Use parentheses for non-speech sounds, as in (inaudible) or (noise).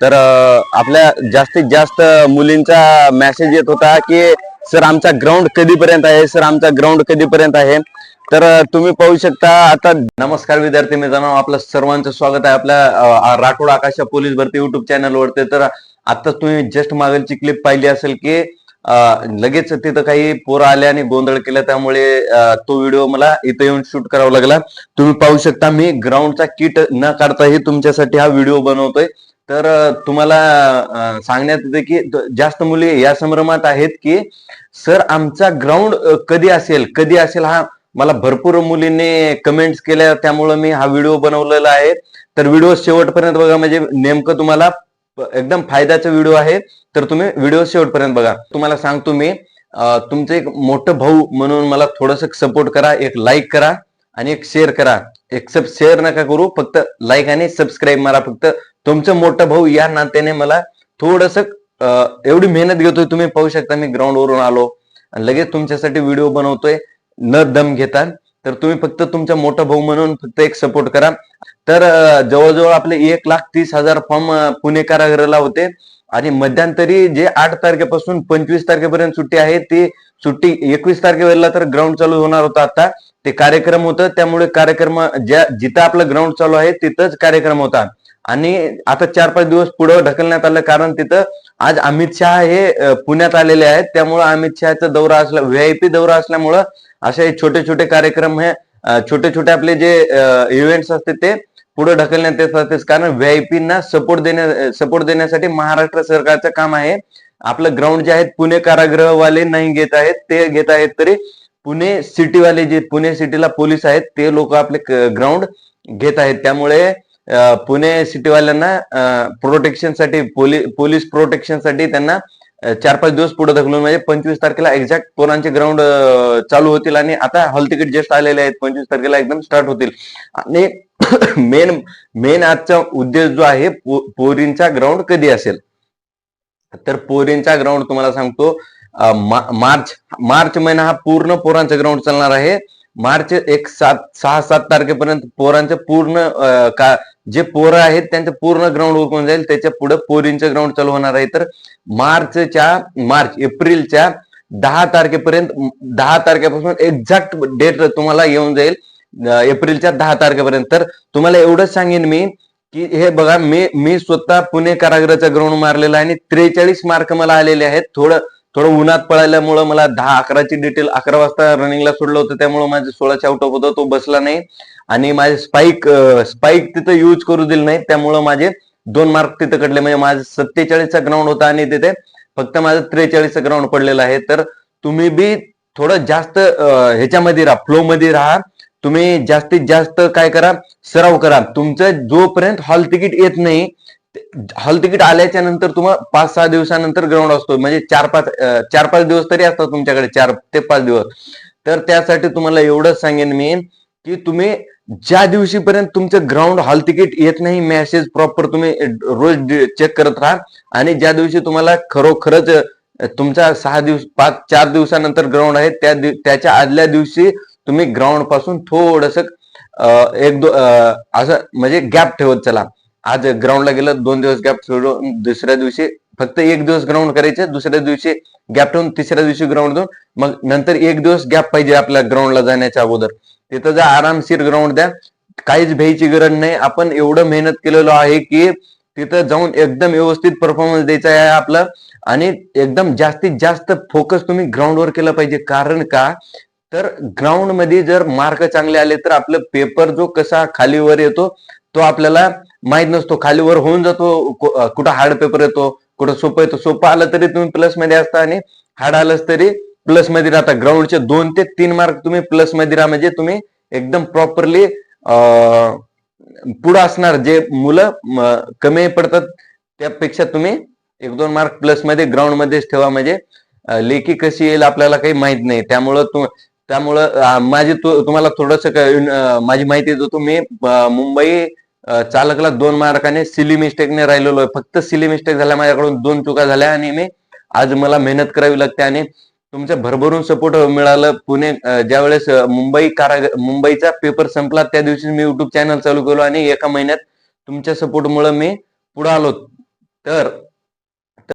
तर आपल्या जास्तीत जास्त मुलींचा मेसेज येत होता की सर आमचा ग्राउंड कधीपर्यंत आहे? सर आमचा ग्राउंड कधीपर्यंत आहे? तर तुम्ही पाहू शकता आता नमस्कार विद्यार्थी मित्रांनो आपलं सर्वांचं स्वागत आहे आपल्या राठोड आकाशा पोलीस भरती युट्यूब चॅनलवरती तर आता तुम्ही जस्ट मागलची क्लिप पाहिली असेल की लगेच तिथं काही पोर आले आणि गोंधळ केला त्यामुळे तो व्हिडिओ मला इथं येऊन शूट करावा लागला. तुम्ही पाहू शकता मी ग्राउंडचा किट न काढताही तुमच्यासाठी हा व्हिडिओ बनवतोय. तर तुम्हाला सांगण्यात येते की जास्त मुली या संभ्रमात आहेत की सर आमचा ग्राउंड कधी असेल? कधी असेल? हा मला भरपूर मुलींनी कमेंट्स केल्या त्यामुळे मी हा व्हिडिओ बनवलेला आहे. तर व्हिडिओ शेवटपर्यंत बघा म्हणजे नेमकं तुम्हाला एकदम फायद्याचा व्हिडिओ आहे तर तुम्ही व्हिडिओ शेवटपर्यंत बघा. तुम्हाला सांगतो मी तुमचं एक मोठं भाऊ म्हणून मला थोडस सपोर्ट करा एक लाईक करा आणि एक शेअर करा. एक सब शेअर नका करू फक्त लाईक आणि सबस्क्राईब मारा. फक्त तुमचं मोठं भाऊ या नात्याने मला थोडस एवढी मेहनत घेतोय. तुम्ही पाहू शकता मी ग्राउंड वरून आलो आणि लगेच तुमच्यासाठी व्हिडिओ बनवतोय. न दम घेता. तर तुम्ही फक्त तुमचा मोठा भाऊ म्हणून फक्त एक सपोर्ट करा. तर जवळजवळ आपले एक लाख तीस हजार फॉर्म पुणे कारागृहाला होते. आणि मध्यंतरी जे आठ तारखेपासून पंचवीस तारखेपर्यंत सुट्टी आहे ती सुट्टी एकवीस तारखेला तर ग्राउंड चालू होणार होता आता. ते कार्यक्रम होतं त्यामुळे कार्यक्रम ज्या जिथं आपलं ग्राउंड चालू आहे तिथंच कार्यक्रम होता. आणि आता चार पाच दिवस पुढे ढकलण्यात आलं कारण तिथं आज अमित शहा हे पुण्यात आलेले आहेत. त्यामुळे अमित शहाचा दौरा असला व्हीआयपी दौरा असल्यामुळं असे छोटे छोटे कार्यक्रम हे छोटे छोटे आपले जे इव्हेंट्स असते ते पुढे ढकलण्यात येत असते कारण व्हीआयपींना सपोर्ट देण्या सपोर्ट देण्यासाठी महाराष्ट्र सरकारचं काम आहे. आपलं ग्राउंड जे आहेत पुणे कारागृहवाले नाही घेत आहेत ते घेत आहेत तरी पुणे सिटीवाले जे पुणे सिटीला पोलीस आहेत ते लोक आपले ग्राउंड घेत आहेत. त्यामुळे पुणे सिटीवाल्यांना प्रोटेक्शनसाठी पोलीस प्रोटेक्शनसाठी त्यांना चार पाच दिवस पुढे ढकलून म्हणजे पंचवीस तारखेला एक्झॅक्ट पोरांचे ग्राउंड चालू होतील आणि आता हॉल तिकीट जस्ट आलेले आहेत पंचवीस तारखेला एकदम स्टार्ट होतील. आणि (coughs) मेन मेन आजचा उद्देश जो आहे पो- पोरींचा ग्राउंड कधी असेल? तर पोरींचा ग्राउंड तुम्हाला सांगतो मा- मार्च मार्च महिना हा पूर्ण पोरांचा ग्राउंड चालणार आहे. मार्च एक सात सहा सात तारखेपर्यंत पोरांचं पूर्ण का जे पोरं आहेत त्यांचं पूर्ण ग्राउंड उरकून जाईल. त्याच्या पुढे पोरींचं ग्राउंड चालू होणार आहे. तर मार्चच्या मार्च एप्रिलच्या दहा तारखेपर्यंत दहा तारखेपासून एक्झॅक्ट डेट तुम्हाला येऊन जाईल एप्रिलच्या दहा तारखेपर्यंत. तर तुम्हाला एवढंच सांगेन मी की हे बघा मी मी स्वतः पुणे कारागृहाचा ग्राउंड मारलेला आहे आणि त्रेचाळीस मार्क मला आलेले आहेत. थोडं थोडं उन्हात पळाल्यामुळं मला दहा अकराची डिटेल अकरा वाजता रनिंगला सोडलं होतं. त्यामुळे माझं सोळाशे आउट ऑफ होतं. तो बसला नाही. आणि माझे स्पाईक स्पाईक तिथं यूज करू दिले नाही त्यामुळं माझे दोन मार्क तिथं कडले म्हणजे माझं सत्तेचाळीसचा ग्राउंड होता आणि तिथे फक्त माझं त्रेचाळीसचा ग्राउंड पडलेला आहे. तर तुम्ही बी थोडं जास्त ह्याच्यामध्ये राहा. फ्लो मध्ये राहा. तुम्ही जास्तीत जास्त काय करा? सराव करा. तुमचं जोपर्यंत हॉल तिकीट येत नाही हॉल तिकीट आल्याच्यानंतर तुम्हाला पाच सहा दिवसानंतर ग्राउंड असतो. म्हणजे चार पाच चार पाच दिवस तरी असतात तुमच्याकडे. चार ते पाच दिवस. तर त्यासाठी तुम्हाला एवढंच सांगेन मी की तुम्ही ज्या दिवशीपर्यंत तुमचं ग्राउंड हॉल तिकीट येत नाही मेसेज प्रॉपर तुम्ही रोज चेक करत राहा. आणि ज्या दिवशी तुम्हाला खरोखरच तुमचा सहा दिवस पाच चार दिवसानंतर ग्राउंड आहे त्या त्याच्या आदल्या दिवशी तुम्ही ग्राउंडपासून थोडस एक दो असं म्हणजे गॅप ठेवत चला. आज ग्राउंडला गेलं दोन दिवस गॅप सोडून दुसऱ्या दिवशी फक्त एक दिवस ग्राउंड करायचे दुसऱ्या दिवशी गॅप ठेवून तिसऱ्या दिवशी ग्राउंड देऊन मग नंतर एक दिवस गॅप पाहिजे आपल्या ग्राउंडला जाण्याच्या अगोदर. तिथं जा आरामशीर ग्राउंड द्या. काहीच भ्यायची गरज नाही. आपण एवढं मेहनत केलेलो आहे की तिथं जाऊन एकदम व्यवस्थित परफॉर्मन्स द्यायचा आहे आपलं. आणि एकदम जास्तीत जास्त फोकस तुम्ही ग्राउंडवर केलं पाहिजे. कारण का? तर ग्राउंडमध्ये जर मार्क चांगले आले तर आपलं पेपर जो कसा खालीवर येतो तो आपल्याला माहीत नसतो. खालीवर होऊन जातो. कुठं हार्ड पेपर येतो कुठं सोपं येतो. सोपं आलं तरी तुम्ही प्लसमध्ये असता आणि हार्ड आलंच तरी प्लसमध्ये राहता. ग्राउंडचे दोन ते तीन मार्क तुम्ही प्लसमध्ये राहा. म्हणजे तुम्ही एकदम प्रॉपरली पुढे असणार. जे मुलं कमी पडतात त्यापेक्षा तुम्ही एक दोन मार्क प्लसमध्ये ग्राउंड मध्येच ठेवा. म्हणजे लेखी कशी येईल आपल्याला काही माहीत नाही. त्यामुळं त्यामुळं माझी तुम्हाला थोडस माझी माहिती देतो मी मुंबई चालकला दोन मार्काने सिली मिस्टेकने राहिलेलो आहे. फक्त सिली मिस्टेक झाल्या माझ्याकडून दोन चुका झाल्या आणि मी आज मला मेहनत करावी लागते आणि तुमच्या भरभरून सपोर्ट मिळालं पुणे ज्यावेळेस मुंबई कारा मुंबईचा पेपर संपला त्या दिवशी मी युट्यूब चॅनल चालू केलो आणि एका महिन्यात तुमच्या सपोर्टमुळे मी पुढे आलो. तर